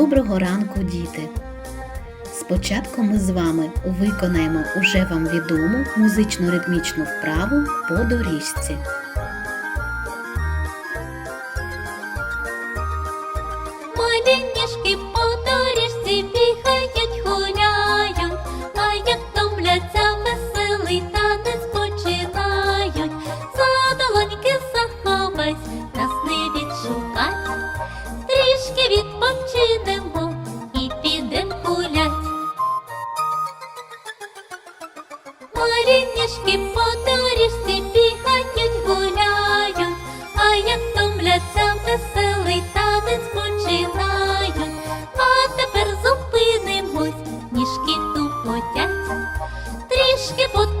Доброго ранку, діти! Спочатку ми з вами виконаємо уже вам відому музично-ритмічну вправу по доріжці. Малюнішки по frisch geputzt.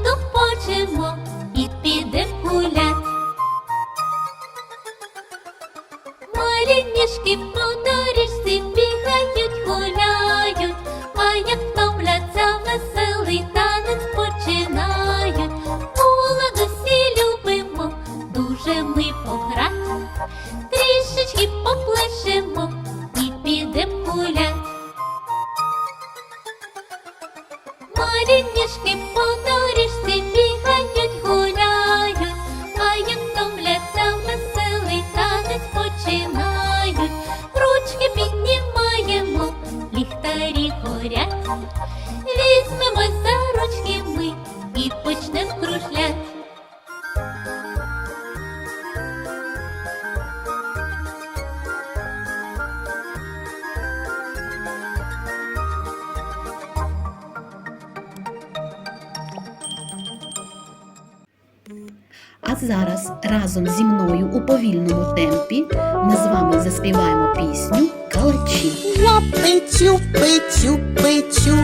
А зараз разом зі мною у повільному темпі ми з вами заспіваємо пісню Калачі. Я печу, печу, печу,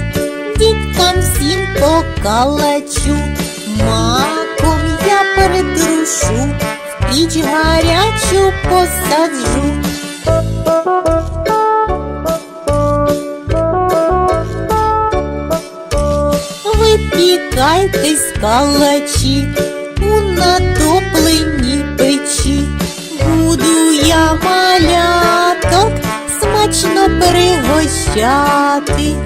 діткам всім покалачу. Маком я придрушу, в піч гарячу посаджу. Випікайтесь калачі у натопленій пригощати.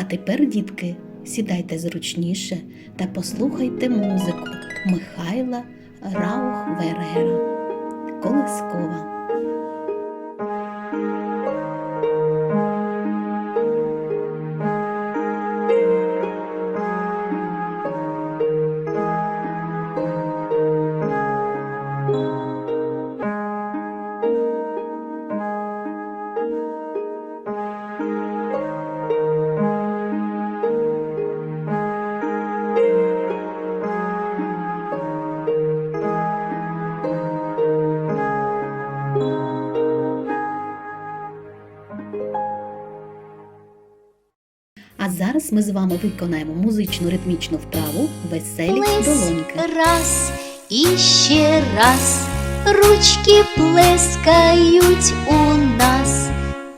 А тепер, дітки, сідайте зручніше та послухайте музику Михайла Раухвергера Колискова. А зараз ми з вами виконаємо музичну ритмічну вправу Веселі долоньки. раз і ще раз ручки плескають у нас.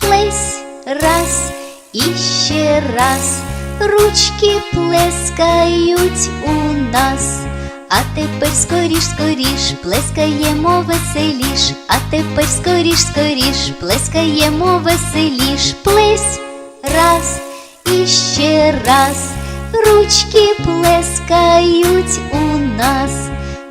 Плесь раз і ще раз ручки плескають у нас. А тепер скоріш, скоріш, плескаємо веселіш, а тепер скоріш, скоріш, плескаємо веселіш. Плесь раз і ще раз ручки плескають у нас.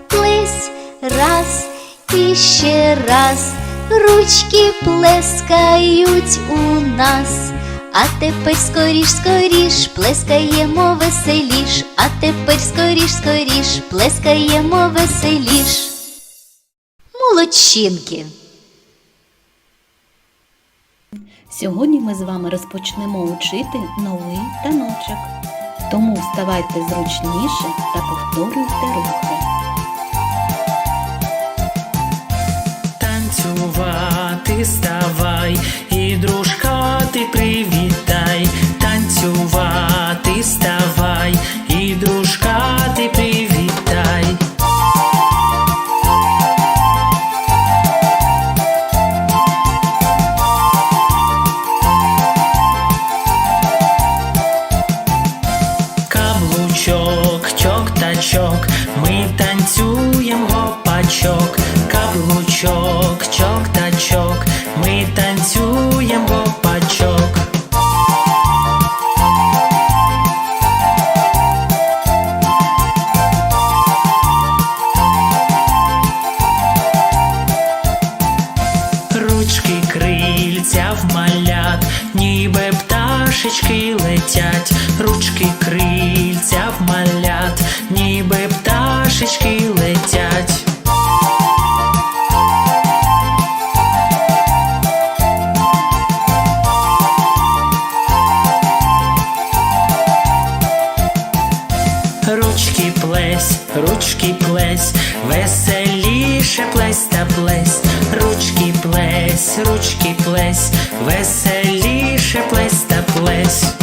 Плесь раз і ще раз ручки плескають у нас. А тепер скоріш, скоріш, плескаємо веселіш, а тепер скоріш, скоріш, плескаємо веселіш. Молодчинки. Сьогодні ми з вами розпочнемо учити новий таночок. Тому вставайте зручніше та повторюйте рухи. Танцювати ставай кабачок, ми танцюємо гопачок, каблучок, чок та чок, ми танцюємо гопачок. Ручки крильця в малят, ніби б пташечки летять, ручки крильця в малят, ніби пташечки летять. Ручки плесь, ручки плесь, веселіше плесь та плесь, ручки плесь, ручки плесь, веселіше плесь та плесь.